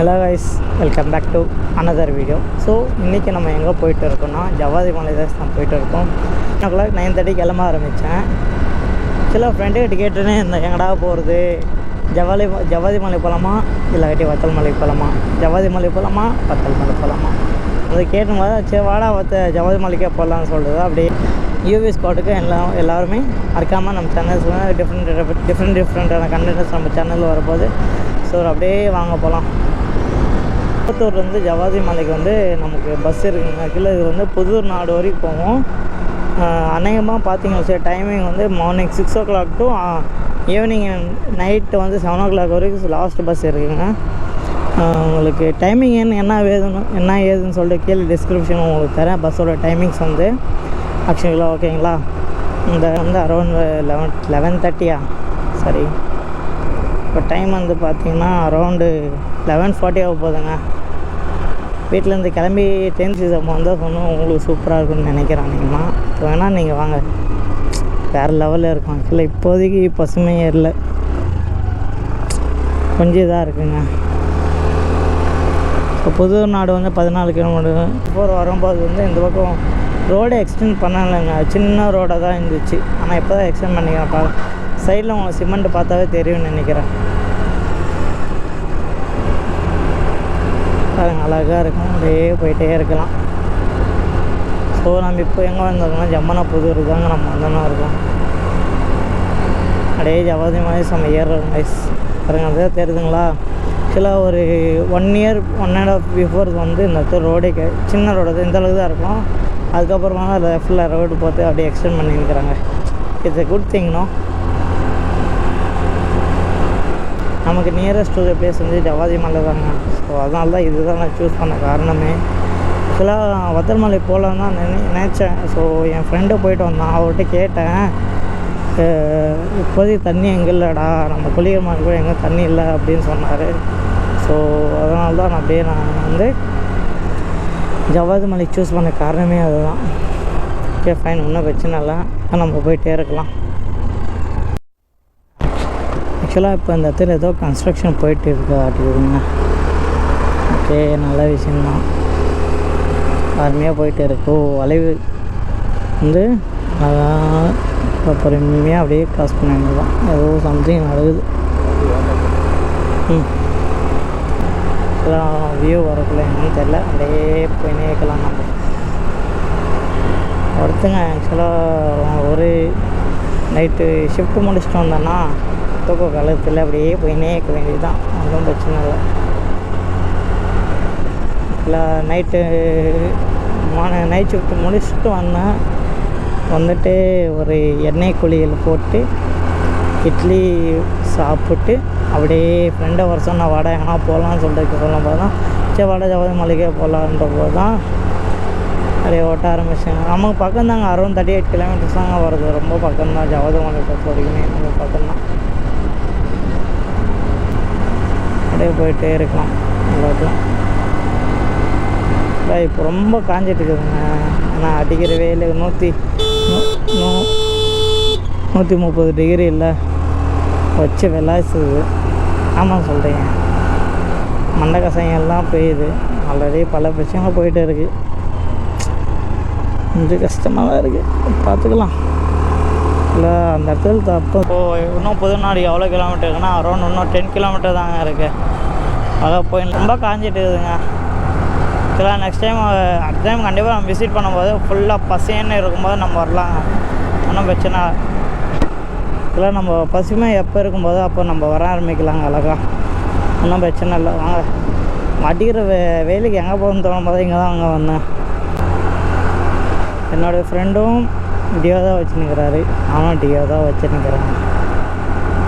Hello guys welcome back to another video so இன்றைக்கி நம்ம எங்கே போயிட்டு இருக்கோம்னா ஜவாதி மலை தான் நான் போயிட்டு இருக்கோம். எனக்குள்ள நைன் தேர்ட்டி கிளம்ப ஆரம்பித்தேன் சில ஃப்ரெண்டுக்கிட்ட கேட்டுனே இருந்தேன் எங்கடா போகிறது ஜவாலி ஜவாதி மலை போகலாமா இல்லாட்டி வத்தல் மலை போகலாமா ஜவாதி மலை போகலாமா வத்தல் மலை போகலாமா அதை கேட்டும்போது சரி வாடா வத்த ஜவாதி மலைக்கே போகலான்னு சொல்கிறது அப்படியே யூவி ஸ்பாட்டுக்கு எல்லாம் எல்லாருமே மறக்காமல் நம்ம சேனல்ஸில் டிஃப்ரெண்ட் டிஃப்ரெண்ட் டிஃப்ரெண்ட்டான கண்டென்ட்ஸ் நம்ம சேனலில் வரும்போது ஸோ அப்படியே வாங்க போகலாம் திருப்பத்தூர்லேருந்து ஜவாதி மலைக்கு வந்து நமக்கு பஸ் இருக்குங்க. கீழே இது வந்து புதூர் நாடு வரைக்கும் போவோம் அநேகமாக பார்த்தீங்கன்னா சார் டைமிங் வந்து morning six o'clock to evening night வந்து செவன் ஓ கிளாக் வரைக்கும் லாஸ்ட் பஸ் இருக்குங்க. உங்களுக்கு டைமிங் என்ன என்ன வேணும் என்ன ஏதுன்னு சொல்லிட்டு கீழே டிஸ்கிரிப்ஷன் உங்களுக்கு தரேன். பஸ்ஸோட டைமிங்ஸ் வந்து. ஆக்சுவலாக ஓகேங்களா? இந்த வந்து அரௌண்ட் லெவன் லெவன் தேர்ட்டியா சரி. இப்போ டைம் வந்து பார்த்தீங்கன்னா அரௌண்டு லெவன் ஃபார்ட்டி ஆக போகுதுங்க. வீட்டிலேருந்து கிளம்பி டென்த் சீசன் வந்தால் சொன்னோம் உங்களுக்கு சூப்பராக இருக்கும்னு நினைக்கிறேன் நீங்கள்மா இப்போ வேணால் நீங்கள் வாங்க. வேறு லெவலில் இருக்கும் இல்லை இப்போதைக்கு பசுமையே இல்லை. கொஞ்சம் இதாக இருக்குங்க. இப்போ புது நாடு வந்து பதினாலு கிலோமீட்டர் போகிற வரும்போது வந்து இந்த பக்கம் ரோடு எக்ஸ்டெண்ட் பண்ணலைங்க. சின்ன ரோடாக தான் இருந்துச்சு. ஆனால் இப்போ தான் எக்ஸ்டெண்ட் பண்ணிக்கிறேன் சைடில் உங்களுக்கு சிமெண்ட் பார்த்தாவே தெரியும்னு நினைக்கிறேன் பாருங்க அழகாக இருக்கும். அப்படியே போயிட்டே இருக்கலாம். ஸோ நம்ம இப்போ எங்கே வந்திருக்கோம்னா ஜம்மனா புதூர் தாங்க நம்ம வந்தோம்னா இருக்கோம். அப்படியே ஜவாதி மாதிரி நம்ம ஏறுற மைஸ் பாருங்க தெரியுதுங்களா? ஆக்சுவலாக ஒரு one year one and half before வந்து இந்த இடத்துல ரோடே சின்ன ரோடு இந்த அளவுக்கு தான் இருக்கும். அதுக்கப்புறமா அதில் லெஃப்டில் ரோடு பார்த்து அப்படியே எக்ஸ்டெண்ட் பண்ணியிருக்கிறாங்க. It's a good thing no நமக்கு நியரஸ்ட் ஒரு பிளேஸ் வந்து ஜவாதி மலை தாங்க. ஸோ அதனால தான் இதுதான் நான் சூஸ் பண்ண காரணமே. ஆக்சுவலாக வத்தல்மலை போகலான்னு தான் நினை நினச்சேன். ஸோ என் ஃப்ரெண்டு போயிட்டு வந்தான். அவர்கிட்ட கேட்டேன். இப்போதைக்கு தண்ணி எங்கே இல்லைடா? நம்ம குளிகமாக கூட எங்கே தண்ணி இல்லை? அப்படின்னு சொன்னார். ஸோ அதனால தான் நான் அப்படியே நான் வந்து ஜவாதி மலை சூஸ் பண்ண காரணமே அதுதான். ஓகே ஃபைன் ஒன்றும் பிரச்சனை இல்லை. நம்ம போயிட்டே இருக்கலாம். ஆக்சுவலாக இப்போ இந்த இடத்துல ஏதோ கன்ஸ்ட்ரக்ஷன் போயிட்டு இருக்கு ஓகே நல்ல விஷயந்தான் அருமையாக போயிட்டு இருக்கு வளைவு வந்து அதான் இப்போ பொறுமையாக அப்படியே கிராஸ் பண்ண தான். ஏதோ சம்திங் நடக்குது. ம். வியூ வரக்குள்ள என்னன்னு தெரில அப்படியே போயினே இருக்கலாம் நம்ம. ஒருத்தங்க ஆக்சுவலாக ஒரு நைட்டு ஷிஃப்ட் முடிச்சுட்டு வந்தேன்னா தூக்க காலத்தில் அப்படியே போயினே இருக்க வேண்டியது தான் ஒன்றும் பிரச்சனை இல்லை. இல்லை நைட்டு மான நைட் ஷிஃப்ட் முடிச்சுட்டு வந்தேன். வந்துட்டு ஒரு எண்ணெய் குழியில் போட்டு இட்லி சாப்பிட்டு அப்படியே ஃப்ரெண்டை வர சொன்ன வடை எங்கன்னா போகலான்னு சொல்லிட்டு சொல்லும் போது தான் சரி வாடா ஜவாதி மலைக்கே போகலான்ற போது தான் அப்படியே ஓட்ட ஆரம்பிச்சாங்க நமக்கு பக்கம் தாங்க அரௌண்ட் தேர்ட்டி எயிட் கிலோமீட்டர்ஸ் தாங்க வருது. ரொம்ப பக்கம் தான் ஜவாதி மலை பொறுத்த வரைக்குமே நம்ம பக்கம் தான் அப்படியே போயிட்டே இருக்கலாம். அவ்வளோதான் இப்போ ரொம்ப காஞ்சிட்டு இருக்குதுங்க ஆனால் அடிக்கிற வெயில் நூற்றி நூ நூற்றி முப்பது டிகிரி இல்லை. வச்சு விளாசுது. ஆமாம் சொல்கிறீங்க மண்டை கசையெல்லாம் பெய்யுது. ஆல்ரெடி பல பிரச்சனை போயிட்டு இருக்குது கொஞ்சம் கஷ்டமாக தான் இருக்குது பார்த்துக்கலாம். இல்லை அந்த இடத்துல தப்பு இப்போது இன்னும் புதுநாடு எவ்வளோ கிலோமீட்டர் இருக்குன்னா அரௌண்ட் இன்னும் டென் கிலோமீட்டர் தாங்க இருக்குது அதான் போய் ரொம்ப காஞ்சிட்டு இருக்குதுங்க. இதெல்லாம் நெக்ஸ்ட் டைம் அடுத்த டைம் கண்டிப்பாக நம்ம விசிட் பண்ணும்போது ஃபுல்லாக பசின்னு இருக்கும்போது நம்ம வரலாங்க. ஒன்றும் பிரச்சனை இல்லை. நம்ம பசுமை எப்போ இருக்கும்போது அப்போ நம்ம வர ஆரம்பிக்கலாங்க அழகா. ஒன்றும் பிரச்சனை இல்லை. வாங்க. அடிக்கிற வே வேலைக்கு எங்கே போகணும்னு தோணும் போது இங்கே தான் அங்கே வந்தேன். என்னோடய ஃப்ரெண்டும் டியோ தான் வச்சுன்னுக்கிறாரு. அவன் டியோ தான் வச்சுன்னுக்கிறான்.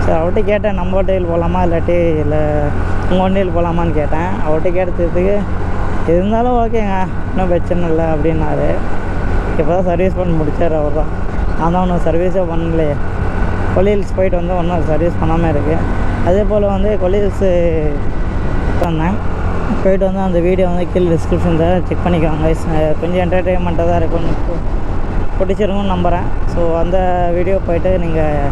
சரி அவர்கிட்ட கேட்டேன் நம்ம ஹோட்டல் போகலாமா இல்லாட்டி இல்லை உங்கள் வண்டியில் போகலாமான்னு கேட்டேன். அவர்கிட்ட கேட்டதுக்கு இருந்தாலும் ஓகேங்க இன்னும் பிரச்சனை இல்லை அப்படின்னாரு. இப்போ தான் சர்வீஸ் பண்ணி முடிச்சார் அவர் தான் நான் தான் ஒன்றும் சர்வீஸே பண்ணலையே. கொலிஹில்ஸ் போயிட்டு வந்து ஒன்றும் சர்வீஸ் பண்ணாமல் இருக்குது அதே போல் வந்து கொலிஹில்ஸு வந்தேன். போயிட்டு வந்து அந்த வீடியோ வந்து கீழே டிஸ்கிரிப்ஷன் தான் செக் பண்ணிக்கோங்க. கொஞ்சம் என்டர்டெயின்மெண்ட்டாக தான் இருக்கும்னு பிடிச்சிருக்கும்னு நம்புகிறேன் ஸோ அந்த வீடியோ போயிட்டு நீங்கள்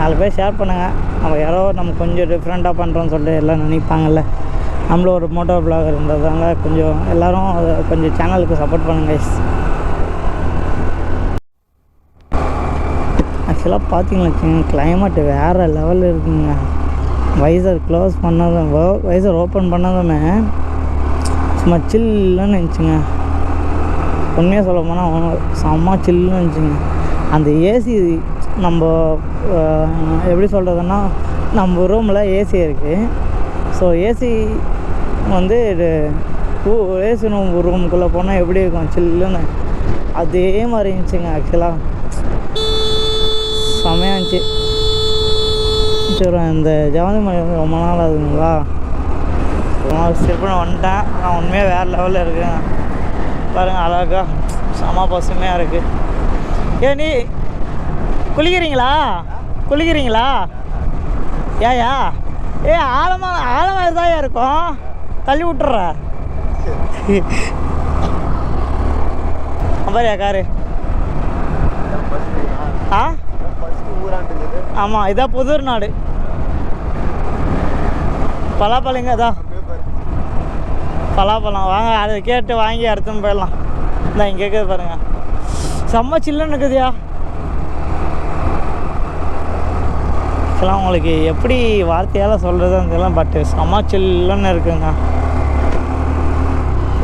நாலு பேர் ஷேர் பண்ணுங்கள் நம்ம யாரோ நம்ம கொஞ்சம் டிஃப்ரெண்ட்டாக பண்ணுறோன்னு சொல்லிட்டு எல்லாம் நினைப்பாங்கல்ல. நம்மளும் ஒரு மோட்டோ பிளாகர் இருந்ததுனால கொஞ்சம் எல்லோரும் அதை கொஞ்சம் சேனலுக்கு சப்போர்ட் பண்ணுங்கள் ஆக்சுவலாக பார்த்தீங்கன்னா கிளைமேட் வேறு லெவலில் இருக்குங்க. வைசர் க்ளோஸ் பண்ணதும் வைசர் ஓப்பன் பண்ணதுமே சும்மா சில்லுன்னு இருந்துச்சுங்க உண்மையாக சொல்ல போனால் செம்ம சில்லுன்னு இருந்துச்சுங்க அந்த ஏசி நம்ம எப்படி சொல்கிறதுன்னா நம்ம ரூமில் ஏசி இருக்குது ஸோ ஏசி வந்து இது ஏசி ரூம் ரூமுக்குள்ளே போனால் எப்படி இருக்கும்? சில்லுன்னு அதே மாதிரி இருந்துச்சுங்க ஆக்சுவலாக செமையாக இருந்துச்சு. சரி இந்த ஜவந்தி மலை ரொம்ப நாள் ஆகுதுங்களா? திருப்பணம் வந்துட்டேன். நான் உண்மையாக வேறு லெவலில் இருக்கேன். பாருங்கள் அழகா. செம பசுமையாக இருக்குது ஏ நீ குளிக்கிறீங்களா? குளிக்கிறீங்களா? ஏயா ஏ ஆழமாக ஆழமாக தான் இருக்கும்? தள்ளி விட்டுற. பாரியா காரு. ஆ? ஆமாம் இதான் புதூர் நாடு. பலாப்பழங்க இதான். பலாப்பழம். வாங்க அதை கேட்டு வாங்கி அறுத்துன்னு போயிடலாம். இந்த இங்கே இருக்குது பாருங்க. செம்ம சில்லுன்னு இருக்குதுயா இதெல்லாம் உங்களுக்கு எப்படி வார்த்தையால் சொல்கிறதுன்னு தெரியல பட்டு செம்ம சில்லுன்னு இருக்குங்க.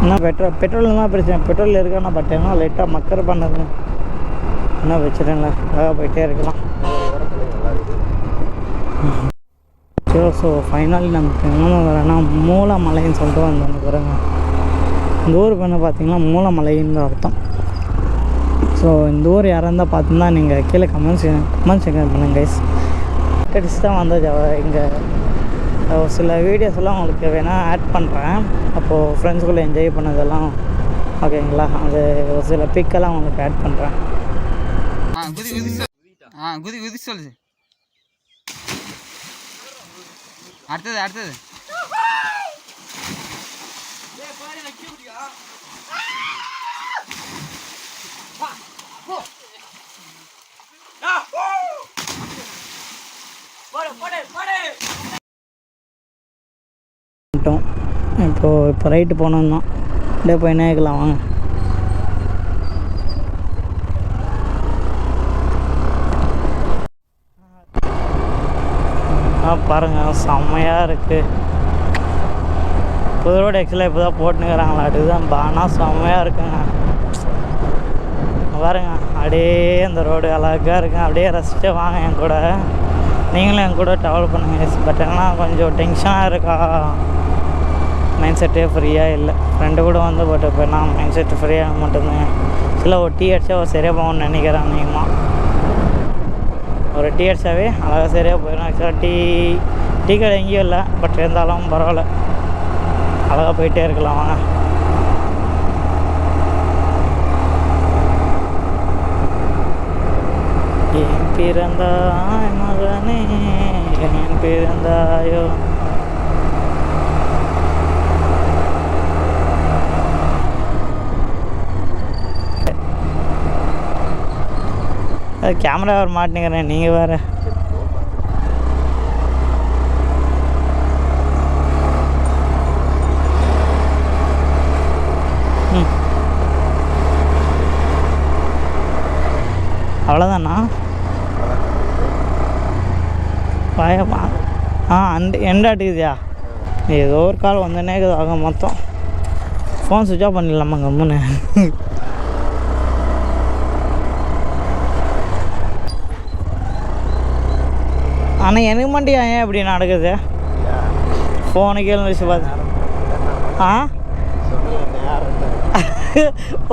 என்ன பெட்ரோல் பெட்ரோல் தான் பிரச்சனை பெட்ரோல் இருக்கானா பட் என்ன லைட்டாக மக்கர் பண்ணுது. என்ன பிரச்சனை இல்லை அழகாக போயிட்டே இருக்கலாம். சரி ஸோ ஃபைனலி நமக்கு என்ன வரேன்னா மூலமலைன்னு சொல்லிட்டு வந்தோம் பாருங்க. இந்த ஊர் பண்ண பார்த்தீங்கன்னா மூலமலைன்னு அர்த்தம். ஸோ இந்த ஊர் யாராக இருந்தால் பார்த்தீங்கன்னா நீங்கள் கீழே கமெண்ட்ஸ் கமெண்ட்ஸ் எங்கே பண்ணுங்க கைஸ் கடிச்சு தான் வந்தது. இங்கே ஒரு சில வீடியோஸ்லாம் உங்களுக்கு வேணால் ஆட் பண்ணுறேன் அப்போது ஃப்ரெண்ட்ஸ்குள்ளே என்ஜாய் பண்ணதெல்லாம் ஓகேங்களா அது ஒரு சில பிக்கெல்லாம் உங்களுக்கு ஆட் பண்ணுறேன் ஆ குதி குதி ஆ குதி குதி சொல்லு. அடுத்தது அடுத்தது. இப்போ இப்போது இப்போ ரைட்டு போனோம் தான் அப்படியே போய் நேக்கலாம் வாங்க. பாருங்கள் செம்மையாக இருக்குது புது ரோடு ஆக்சுவலாக இப்போ தான் போட்டுனுக்கிறாங்களா அதுதான் பானா செம்மையாக இருக்குங்க. பாருங்க அப்படியே அந்த ரோடு அழகாக இருக்கும் அப்படியே ரசிச்சு வாங்க என் கூட. நீங்களும் என் கூட ட்ராவல் பண்ணுங்கள் பட் ஆனால் கொஞ்சம் டென்ஷனாக இருக்கா? மைண்ட் செட்டே ஃப்ரீயாக இல்லை. ஃப்ரெண்டு கூட வந்து பட் இப்போ நான் மைண்ட் செட்டு ஃப்ரீயாக மட்டும்தான். சில ஒரு டீ அடிச்சா ஒரு சரியாக போகணும்னு நினைக்கிறேன் அதிகமாக ஒரு டீ அடிச்சாவே அழகாக சரியாக போயிடும் ஆக்சுவலாக டீ டீ கடை எங்கேயும் இல்லை. பட் இருந்தாலும் பரவாயில்ல. அழகாக போயிட்டே இருக்கலாம் வாங்க. என் பிறந்தாய் மகனே என் பிறந்தாயோ. அது கேமரா வர மாட்டேங்கிறேன் நீங்கள் வேறு. ம். அவ்வளோதானா பயமா? ஆ அந்த எண்டாட்டுக்குதியா ஏதோ ஒரு கால் வந்துனே இருக்குது ஆக மொத்தம். ஃபோன் சுவிட்ச் ஆஃப் பண்ணிடலாமா கம்முன்னு? ஆனால் எனக்கு மண்டி ஏன் இப்படி நடக்குது? ஃபோனு கேள்வி வச்சு பார்த்து ஆ?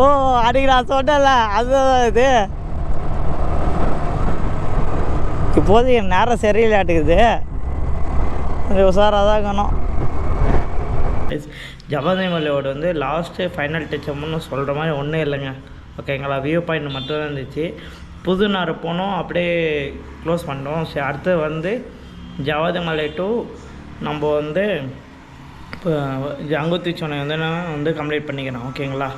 ஓ அன்றைக்கி நான் சொன்னேன்ல அதுதான் இது. இப்போதைக்கு என் நேரம் சரியில்லாட்டுக்குது கொஞ்சம் உஷாராக தான் இருக்கணும். ஜபாதி மலையோட வந்து லாஸ்ட்டு ஃபைனல் டச்சம்னு சொல்கிற மாதிரி ஒன்றும் இல்லைங்க. ஓகேங்களா வியூ பாயிண்ட் மட்டும் தான் இருந்துச்சு. புதுநாறு போனோம் அப்படியே க்ளோஸ் பண்ணோம் சரி அடுத்து வந்து ஜவாதிமலை டு நம்ம வந்து இப்போ அங்குத்தி சோனை வந்து நான் வந்து கம்ப்ளீட் பண்ணிக்கிறேன். ஓகேங்களா